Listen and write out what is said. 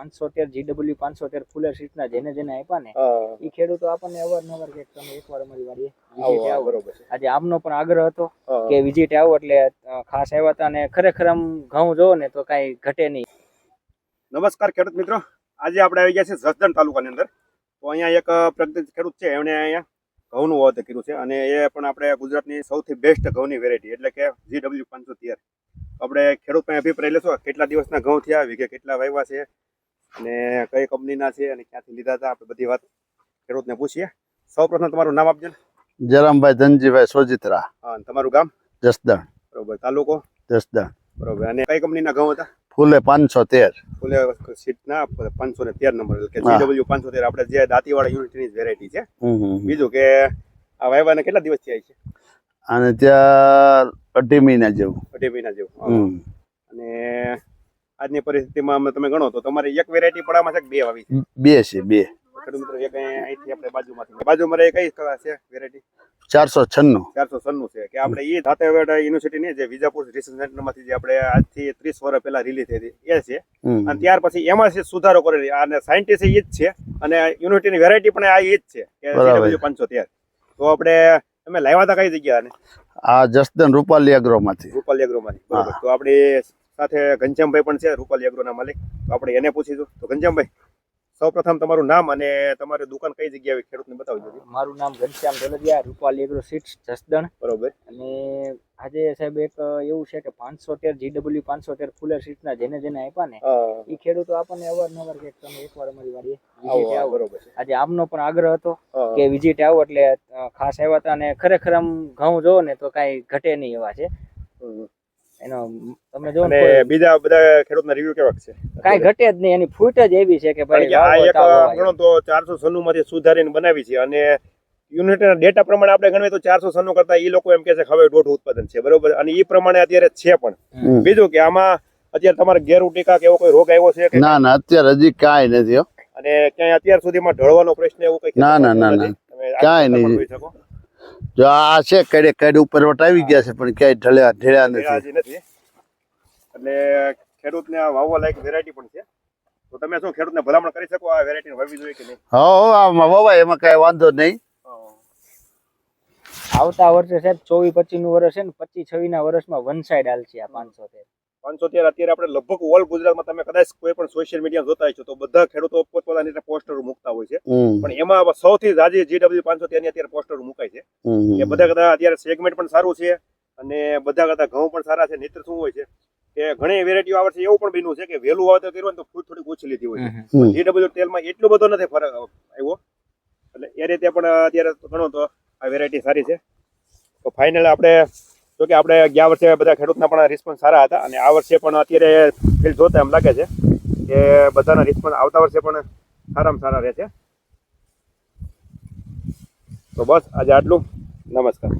પાંચસો તેર જીડબલ્યુ પાંચસો તેર ફૂલર સીટના જેને જેને આપ્યા ને એ ખેડૂતો આપણને અવારનવાર કે તમે એકવાર અમારી વાડીએ બરોબર આજે આમનો પણ આગ્રહ હતો કે વિઝિટ આવો એટલે ખાસ આવ્યા હતા અને ખરેખર આમ ઘઉં જોવો ને તો કાંઈ ઘટે નહીં. નમસ્કાર ખેડૂત મિત્રો. આજે આપણે આવી ગયા છે જસદણ તાલુકાની અંદર. તો અહીંયા એક પ્રગતિ ખેડૂત છે. એમણે અહીંયા ઘઉંનું વાવેતર કર્યું છે અને એ પણ આપણે ગુજરાતની સૌથી બેસ્ટ ઘઉંની વેરાયટી એટલે કે જીડબલ્યુ પાંચસો આપણે ખેડૂત પાસે અભિપ્રાય લેશો કેટલા દિવસના ઘઉં થયા વીઘે કેટલા વાવ્યા છે અને કઈ કંપનીના છે અને ક્યાંથી લીધા હતા આપણે બધી વાત ખેડૂતને પૂછીએ. સૌપ્રથમ તમારું નામ આપજો ને. જયરામભાઈ ધનજીભાઈ સોજિત્રા. હા, તમારું ગામ? જસદણ. બરોબર તાલુકો? જસદણ. બરોબર અને કઈ કંપનીના ઘઉં હતા? ફૂલે પાંચસો તેર. ફૂલે સીટના પાંચસો ને તેર નંબર એટલે કે જીડબલ્યુ પાંચસો તેર. આપણે જે દાંતીવાળા યુનિટની વેરાયટી છે. બીજું કે આ વાયવાને કેટલા દિવસ થયા છે? અને ત્યાં અઢી મહિના જેવું. અઢી મહિના જેવું. આજની પરિસ્થિતિમાં અમે તમે ગણો તો તમારે એક વેરાયટી પડામાં છે કે બે આવી છે? બે છે બે. ખેડૂત મિત્રો એક અહીંથી આપણે બાજુમાંથી બાજુમાં રહે કઈ છે વેરાયટી ચારસો છન્નું. ચારસો છન્નું છે. કે આપણે એ દાંતેવાડા યુનિવર્સિટીની જે વિજાપુર રિસર્ચ સેન્ટરમાંથી જે આપણે આજથી ત્રીસ વર્ષ પહેલા રિલીઝ થઈ હતી એ છે. અને ત્યાર પછી એમાં છે સુધારો કરેલી. અને સાયન્ટિસ્ટ એ જ છે. અને યુનિવર્સિટીની વેરાયટી પણ આ એ જ છે. કે બરાબર. પાંચસો તેર તો આપણે તમે લાવ્યા હતા કઈ જગ્યા આ જસદન રૂપાલી એગ્રોમાંથી રૂપાલી એગ્રો માંથી તો આપણી સાથે ઘનશ્યામભાઈ પણ છે રૂપાલી એગ્રોના માલિક. તો આપણે એને પૂછીશું તો ઘનશ્યામભાઈ સૌપ્રથમ તમારું નામ અને તમારી દુકાન કઈ જગ્યાએ ખેડૂતને બતાવજો મારું નામ ઘનશ્યામ ઢોલરિયા રૂપાલી એગ્રો સીટ્સ જસદણ. બરોબર. અને આજે સાહેબ એક એવું છે કે પાંચસો તેર જીડબલ્યુ પાંચસો તેર ફૂલર સીટના જેને જેને આપ્યા ને એ ખેડૂતો આપણને અવારનવાર કે તમે એકવાર અમારી વાડીએ આજે આમનો પણ આગ્રહ હતો કે વિઝિટ આવો એટલે ખાસ આવ્યા હતા અને ખરેખર આમ ઘઉં જોવો ને તો કાંઈ ઘટે નહીં એવા છે. એનો તમે જો અને બીજા બધા ખેડૂતના રિવ્યુ કેવા છે? કાઈ ઘટે જ નહીં એની ફૂટ જ એવી છે કે ભાઈ આ એક ગણો તો 400 સનુ માંથી સુધારીને બનાવી છે અને યુનિટના ડેટા પ્રમાણે આપણે ગણીએ તો ચારસો સનુ કરતા એ લોકો એમ કહે છે કે હવે દોઢ ઉત્પાદન છે બરોબર? અને એ પ્રમાણે અત્યારે છે પણ. બીજું કે આમાં અત્યારે તમારે ગેરુટીકા કે એવો કોઈ રોગ આવ્યો છે કે ના ના અત્યારે હજી કાંઈ નથી હો. અને ક્યાંય અત્યાર સુધીમાં ઢળવાનો પ્રશ્ન એવો કઈ ના, ના, ના, ના. ક્યાંય નહીં. જો આ છે કડે કડે ઉપર વટાવી ગયા છે પણ ક્યાંય ઢળ્યા ઢળ્યા નથી. એટલે ખેડૂતને આ વાવવા લાયક વેરાયટી પણ છે. તો તમે શું ખેડૂતને ભલામણ કરી શકો આ વેરાયટી વાવવી જોઈએ કે નહીં? હો હો, આમાં વવાય એમાં કાંઈ વાંધો નહીં. આવતા વર્ષે સાહેબ ચોવીસ પચીસનું વર્ષ છે ને પચીસ છવ્વીસ ના વર્ષમાં વન સાઈડ હાલ છે આ પાંચસો તેર. પાંચસો તેર અત્યારે આપણે લગભગ ઓલ ગુજરાતમાં તમે કદાચ કોઈ પણ સોશિયલ મીડિયા જોતા છો તો બધા ખેડૂતો પોતપોતાની રીતે પોસ્ટરો મૂકતા હોય છે. પણ એમાં સૌથી જાજી જીડબલ્યુ પાંચસો તેરની અત્યારે પોસ્ટરો મુકાય છે. એ બધા કરતા અત્યારે સેગમેન્ટ પણ સારું છે અને બધા કરતા ઘઉં પણ સારા છે નેત્ર શું હોય છે? કે ઘણી વેરાયટીઓ આવે છે એવું પણ બન્યું છે કે વહેલું વાવેતર કર્યું ને તો ફૂટ થોડી ઓછી લીધી હોય છે. જીડબલ્યુ તેલમાં એટલો બધો નથી ફરક આવ્યો. એટલે એ રીતે પણ અત્યારે ઘણો તો આ વેરાયટી સારી છે. તો ફાઇનલ આપણે જો કે આપણે ગયા વર્ષે બધા ખેડૂતના પણ રિસ્પોન્સ સારા હતા અને આ વર્ષે પણ અત્યારે ફિલ્ડ જોતા એમ લાગે છે કે બધાના રિસ્પોન્સ આવતા વર્ષે પણ સારામાં સારા રહેશે તો બસ આજે આટલું. નમસ્કાર.